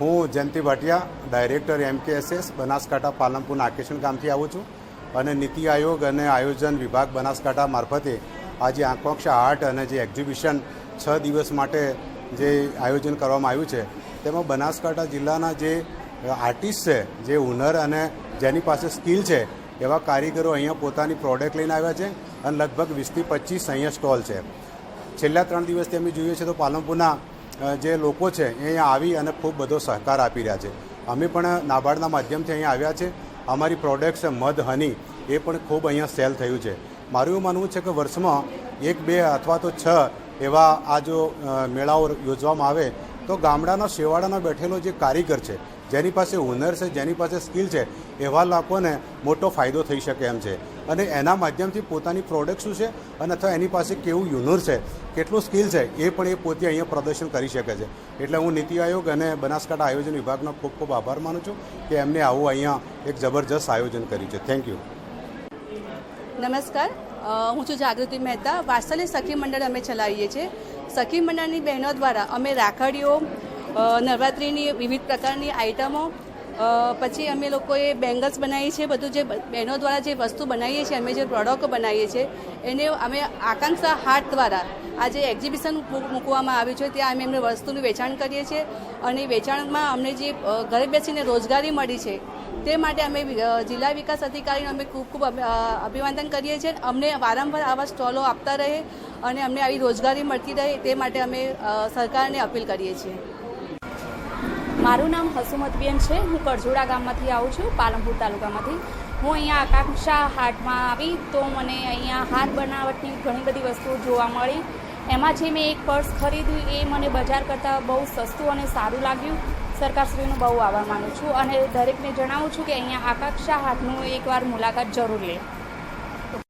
હું Jayanti Bhatia, director MKSS, Banaskantha Palanpur નાકેશન ગામથી આવું છું અને નીતિ આયોગ અને આયોજન વિભાગ બનાસકાંઠા મારફતે આજે આંકાંક્ષા આર્ટ અને જે એક્ઝિબિશન છ દિવસ માટે જે આયોજન કરવામાં આવ્યું છે, તેમાં બનાસકાંઠા જિલ્લાના જે આર્ટિસ્ટ છે, જે હુનર અને જેની પાસે સ્કિલ છે, એવા કારીગરો અહીંયા પોતાની પ્રોડક્ટ લઈને આવ્યા છે અને લગભગ વીસથી પચીસ અહીંયા સ્ટોલ છે. છેલ્લા ત્રણ દિવસથી અમે જોઈએ છીએ તો પાલનપુરના જે લોકો છે, એ અહીંયા આવી અને ખૂબ બધો સહકાર આપી રહ્યા છે. અમે પણ નાબાર્ડના માધ્યમથી અહીંયા આવ્યા છે. અમારી પ્રોડક્ટ્સ મધ હની એ પણ ખૂબ અહીંયા સેલ થયું છે. મારું એવું માનવું છે કે વર્ષમાં એક, બે અથવા તો છ એવા આ જો મેળાઓ યોજવામાં આવે તો ગામડાના શેવાડાના બેઠેલો જે કારીગર છે જેની પાસે હુનર છે, જેની પાસે સ્કિલ છે, એવા લોકોને મોટો ફાયદો થઈ શકે એમ છે. અને એના માધ્યમથી પોતાની પ્રોડક્ટ શું છે અને અથવા એની પાસે કેવું યુનર છે, કેટલું સ્કિલ છે, એ પણ એ પોતે અહીંયા પ્રદર્શન કરી શકે છે. એટલે હું નીતિ આયોગ અને બનાસકાંઠા આયોજન વિભાગનો ખૂબ ખૂબ આભાર માનું છું કે એમને આવું અહીંયા એક જબરજસ્ત આયોજન કર્યું છે. થેન્ક યુ નમસ્કાર. હું છું જાગૃતિ મહેતા. વાત્સલ્ય સખી મંડળ અમે ચલાવીએ છીએ. સખી મંડળની બહેનો દ્વારા અમે રાખડીઓ નવરાત્રિની વિવિધ પ્રકારની આઇટમો પછી અમે લોકોએ બેંગલ્સ બનાવીએ છીએ. બધું જે બહેનો દ્વારા જે વસ્તુ બનાવીએ છીએ, અમે જે પ્રોડક્ટ બનાવીએ છીએ, એને અમે આકાંક્ષા હાટ દ્વારા આ જે એક્ઝિબિશન મૂક- મૂકવામાં આવ્યું છે. ત્યાં અમે એમને વસ્તુનું વેચાણ કરીએ છીએ અને વેચાણમાં અમને જે ઘરે બેસીને રોજગારી મળી છે, તે માટે અમે જિલ્લા વિકાસ અધિકારીને અમે ખૂબ ખૂબ અભિ- અભિવાદન કરીએ છીએ. અમને વારંવાર આવા સ્ટોલો આપતા રહે અને અમને આવી રોજગારી મળતી રહે, તે માટે અમે સરકારને અપીલ કરીએ છીએ. મારું નામ હસુમતબેન છે. હું કરજોડા ગામમાંથી આવું છું, પાલનપુર તાલુકામાંથી. હું અહીંયા આકાંક્ષા હાટમાં આવી તો મને અહીંયા હાથ બનાવટની ઘણી બધી વસ્તુઓ જોવા મળી. એમાં જે મેં એક પર્સ ખરીદ્યું એ મને બજાર કરતાં બહુ સસ્તું અને સારું લાગ્યું. સરકારશ્રીનો બહુ આભાર માનું છું અને દરેકને જણાવું છું કે અહીંયા આકાંક્ષા હાટનું એકવાર મુલાકાત જરૂર લે.